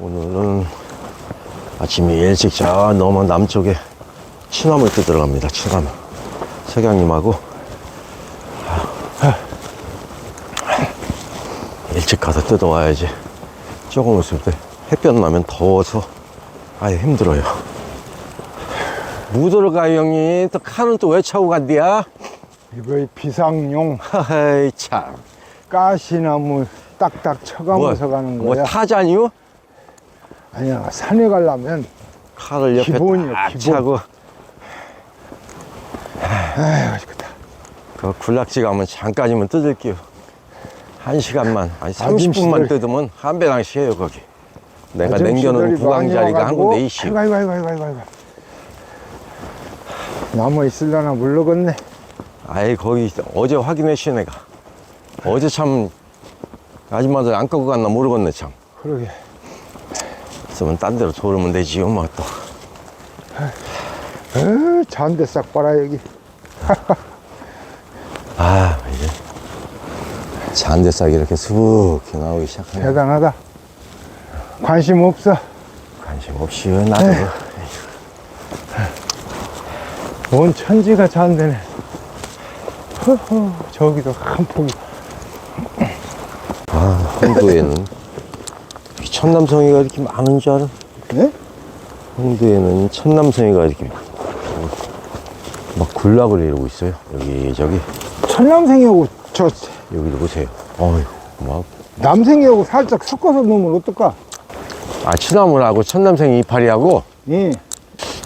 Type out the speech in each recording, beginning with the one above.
오늘은 아침에 일찍 저 너무 남쪽에 취나물 뜯으러 갑니다. 취나물. 석양님하고 일찍 가서 뜯어와야지. 조금 있을 때 햇볕 나면 더워서 아예 힘들어요. 무도를 가요 형님. 또 칼은 또 왜 차고 간디야? 이거 비상용 하이 참. 가시나무 딱딱 쳐가면서 가는 뭐 거야. 타자니요? 아니야 산에 가려면 칼을 옆에 기본이요, 딱 기본. 차고 아휴 맛있겠다. 그 굴락지 가면 잠깐이면 뜯을게요. 한 시간만, 아니 아줌 30분만 시절- 뜯으면 한 배당 씩해요 거기. 내가 아줌 남겨놓은 시절이 구강 자리가 한 망해와가지고 군데 있시오. 아이고 아이고 아이고 아이고 아이고. 남아 있을려나 모르겠네. 아이 거기 어제 확인했시 내가. 어제 참 아줌마들 안 꺾고 갔나 모르겠네 참. 그러게. 있으면 딴 데로 돌으면 되지요 뭐 또. 어, 잔대 싹 봐라 여기. 아 이제 잔대싹이 이렇게 수북히 나오기 시작하네. 대단하다. 관심 없어. 관심 없이 나도. 온 천지가 잔대네. 허허, 저기도 한 폭이. 아 홍도에는 이 천남성이가 이렇게 많은 줄 알아? 네? 홍도에는 천남성이가 이렇게 막 군락을 이루고 있어요. 여기 저기 천남생이하고 저 여기를 보세요. 어휴 막 남생이하고 살짝 섞어서 놓으면 어떨까? 아, 취나물하고 천남생 이파리하고 예.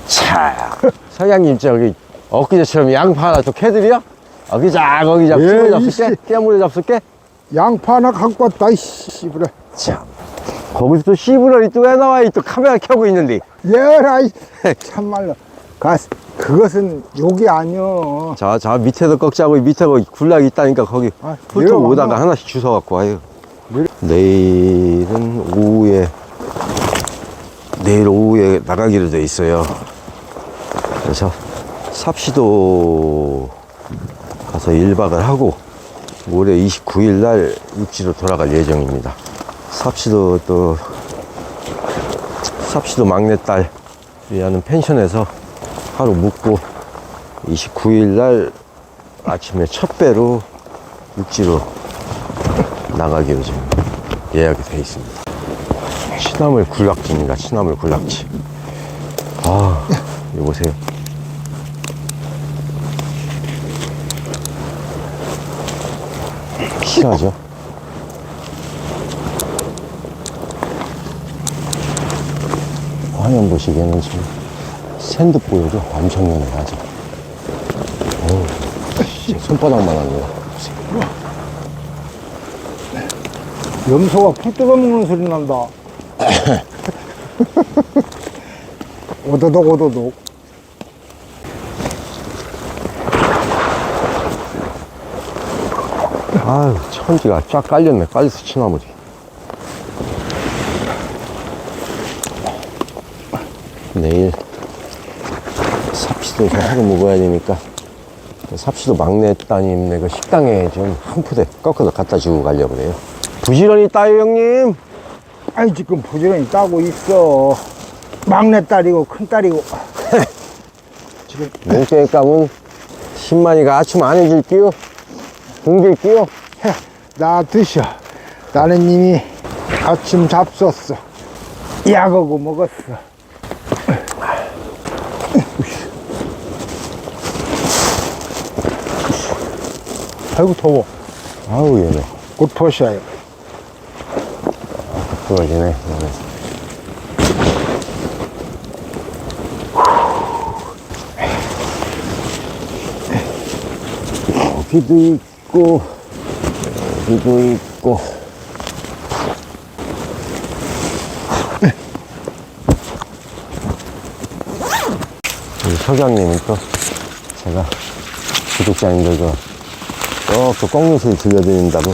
차 서양님 저기 엊그제처럼 양파 하나 또 캐드려? 어기자 거기 잡 예, 씹어 잡을게. 깨물어 잡을게 양파 하나 갖고 왔다, 이씨, 그래. 참 거기서 또 씨부러리 또 왜 나와? 또 카메라 켜고 있는데. 예라, 이 참말로. 가, 그것은 욕이 아니여. 자, 자 밑에도 꺾자고 밑에 거기 굴락이 있다니까 거기. 아, 훑어? 오다가 하나씩 주워 갖고 와요. 내려- 내일은 오후에 내일 오후에 나가기로 돼 있어요. 그래서 삽시도 가서 1박을 하고 모레 29일 날 육지로 돌아갈 예정입니다 삽시도 또 삽시도 막내딸 위하는 펜션에서 하루 묵고 29일 날 아침에 첫 배로 육지로 나가기로 지금 예약이 돼 있습니다. 취나물 굴락지입니다. 취나물 굴락지. 아, 이거 보세요. 실하죠? 화면 보시기에는 지금 샌드 보여도 엄청 연해 아직. 어우, 제 손바닥만 하네요. 염소가 풀 뜯어 먹는 소리 난다. 오도독, 오도독. 아유, 천지가 쫙 깔렸네. 깔려서 취나물이. 내일 삽시도 좀 하루 먹어야 되니까 삽시도 막내 따님네 그 식당에 좀 한 푸대 꺾어서 갖다 주고 가려고 그래요. 부지런히 따요, 형님. 아이, 지금 부지런히 따고 있어. 막내딸이고, 큰딸이고. 지금, 몽땅 까면 신만이가 아침 안 해줄게요. 굶길게요. 해, 나 드셔. 나는님이 아침 잡섰어. 약하고 먹었어. 아이고, 더워. 아우, 얘네. 곧 벗어요. 부러지네. 얘네. 여기도 있고, 여기도 있고. 우리 서장님은 또 제가 구독자님들 저그 꺾는 소리 들려드린다고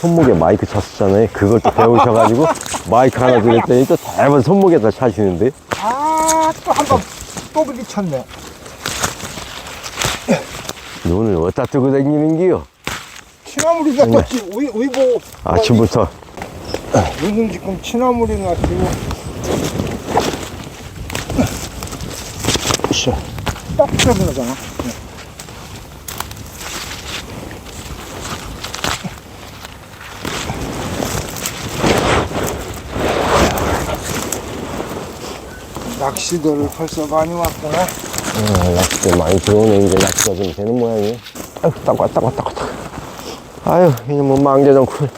손목에 마이크 찼었잖아요. 그걸 또 배우셔가지고 마이크 하나 드렸더니 또 대번 손목에다 차시는데 아, 또 한 번, 또 부딪혔네. 눈을 어디다 뜨고 다니는 기요? 취나물이다, 또, 지- 의, 의보. 아침부터 무슨 지금 취나물이나 지금 으쌰. 딱 들어가잖아. 시도를 벌써 많이 왔구나. 아, 낚싯대 많이 들어오네. 이제 낚시가 좀 되는 모양이에요. 아유, 따고, 따고, 따고, 따고. 아유, 이제 뭐 망개전 쿨.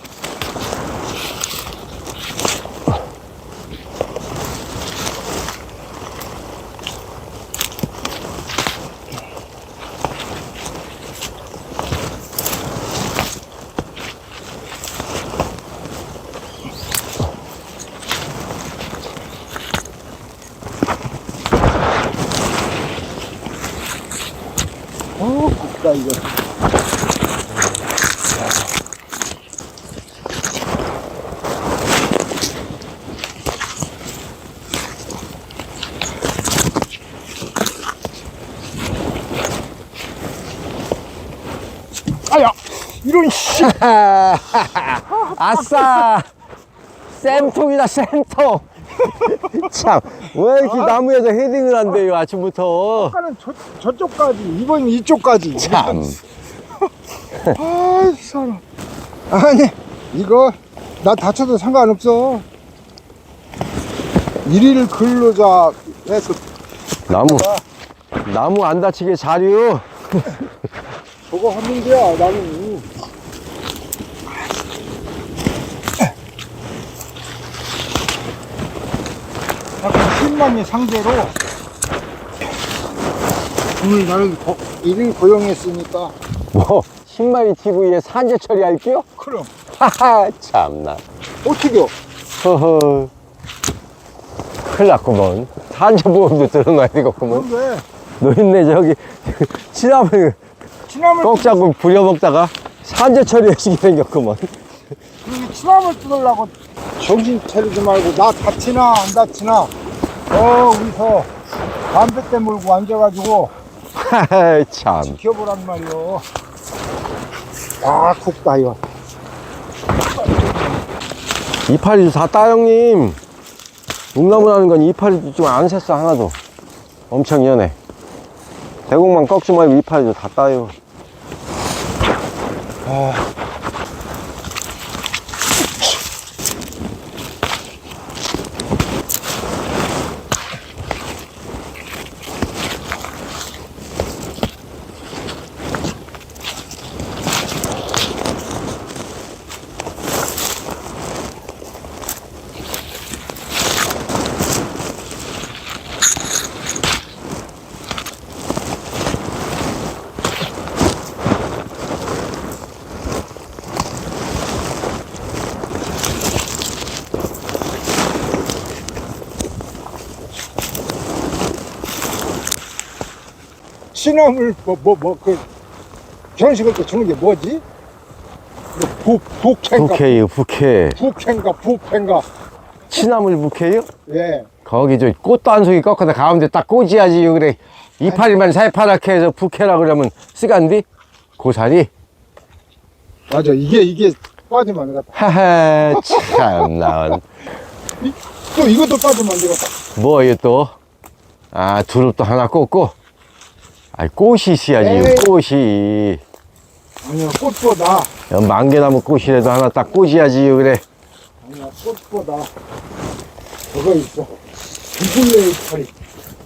어, 굵다, 이거. 아야! 이런 씨! 아싸! 쌤통이다, 쌤통! 참, 왜 이렇게 나무에서 헤딩을 한대요, 아침부터. 아까는 저, 저쪽까지, 이번 이쪽까지. 참. 아이, 사람. 아니, 이거, 나 다쳐도 상관없어. 일일 근로자 해서 나무, 나무 안 다치게 자류. 저거 하는 데야, 나는. 10만이 상대로 오늘 나는 거, 일일 고용했으니까 뭐, 신마리 TV에 산재 처리할게요? 그럼 하하, 참나. 어떻게 허허. 큰일 났구먼. 산재보험도 들어놔야 되겠구먼. 그런데 노인네 저기, 치나물 치나물 꼭 잡고 부려먹다가 산재 처리하시게 생겼구먼. 그렇게 치나물 뜯으려고 정신 차리지 말고 나 다치나 안 다치나 어 우리서 담배 때 물고 앉아가지고 하하, 참. 지켜보란 말이요 아 굵다 이거 이파리도 다 따, 형님. 농나무라는 건 이파리도 좀안 샜어, 하나도. 엄청 연해. 대공만 꺾지 말고 이파리도 다 따요. 치나물 뭐뭐 뭐그 결혼식할 때 주는 게 뭐지? 부 부캔가. 부케요, 부케. 부캔가 부캔가. 치나물 부케요? 예. 거기 저 꽃도 한 송이 꺾어서 가운데 딱 꽂아야지 그래. 이파리만 살파랗게 해서 부케라 그러면 쓰간디? 고사리? 맞아 이게 이게 빠지면 안 되겠다. 하하 참나 또 이것도 빠지면 안 되겠다. 뭐예요 또 아 두릅도 하나 꽂고 아 꽃이 있어야지 에이. 꽃이. 아니야 꽃보다. 야, 만개나무 꽃이라도 하나 딱 꽂아야지 그래. 아니야 꽃보다. 저거 있어. 두굴레 이파리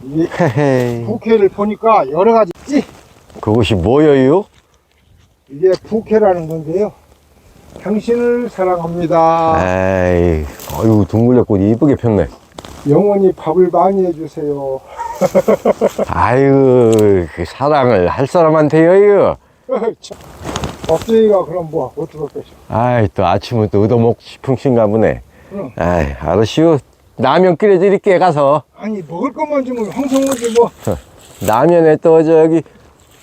이 헤헤 부케를 보니까 여러 가지 있지? 그것이 뭐예요? 이게 부케라는 건데요. 당신을 사랑합니다. 에이 어유 둥글레꽃 이쁘게 폈네. 영원히 밥을 많이 해주세요 아유 그 사랑을 할 사람한테요 참. 억제이가 그럼 뭐 어떻게 겠어 아이 또 아침은 또 얻어먹고 싶으신가 보네. 응. 아이 알았슈. 라면 끓여드릴게 가서. 아니 먹을 것만 주면 오지 뭐. 라면에 또 저기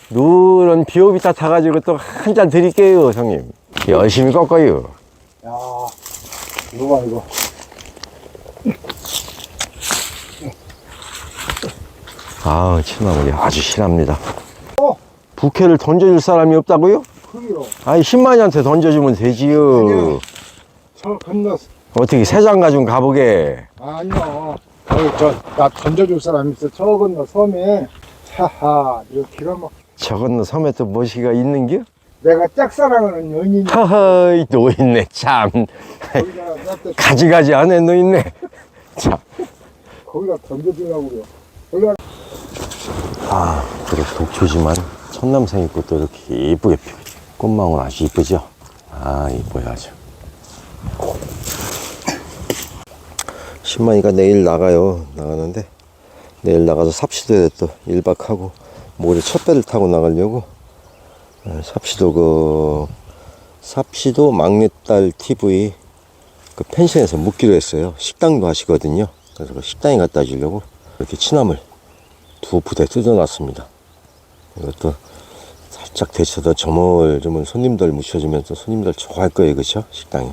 누런 비오비타 타가지고 또 한 잔 드릴게요 형님. 열심히 꺾어요. 야, 이거 봐, 이거. 아우 치나물이 아주 실합니다 어, 부케를 던져줄 사람이 없다고요? 그래요. 아이 신만이한테 던져주면 되지요 아니요. 저 건너 어떻게 세장 가지고 가보게. 아니요. 어이, 저, 나 던져줄 사람 있어. 저 건너 섬에. 하하, 이렇게가 막. 저 건너 섬에 또 무엇이가 있는겨? 내가 짝사랑하는 연인이 허허이, 너 있네, 참. 거기다, 가지가지 안에 너 있네. 참. 거기다 던져주려고 그래요. 아, 그래, 독초지만 천남생 꽃도 이렇게 이쁘게 피 꽃망울 아주 이쁘죠? 아, 이뻐요, 아주. 신만이가 내일 나가요. 나가는데, 내일 나가서 삽시도에 또 1박 하고, 모레 첫 배를 타고 나가려고, 어, 삽시도 그, 삽시도 막내딸 TV 그 펜션에서 묵기로 했어요. 식당도 하시거든요. 그래서 그 식당에 갖다 주려고 이렇게 취나물 두 부대 뜯어놨습니다. 이것도 살짝 데쳐서 저물저물 손님들 묻혀주면서 손님들 좋아할 거예요, 그쵸? 식당에.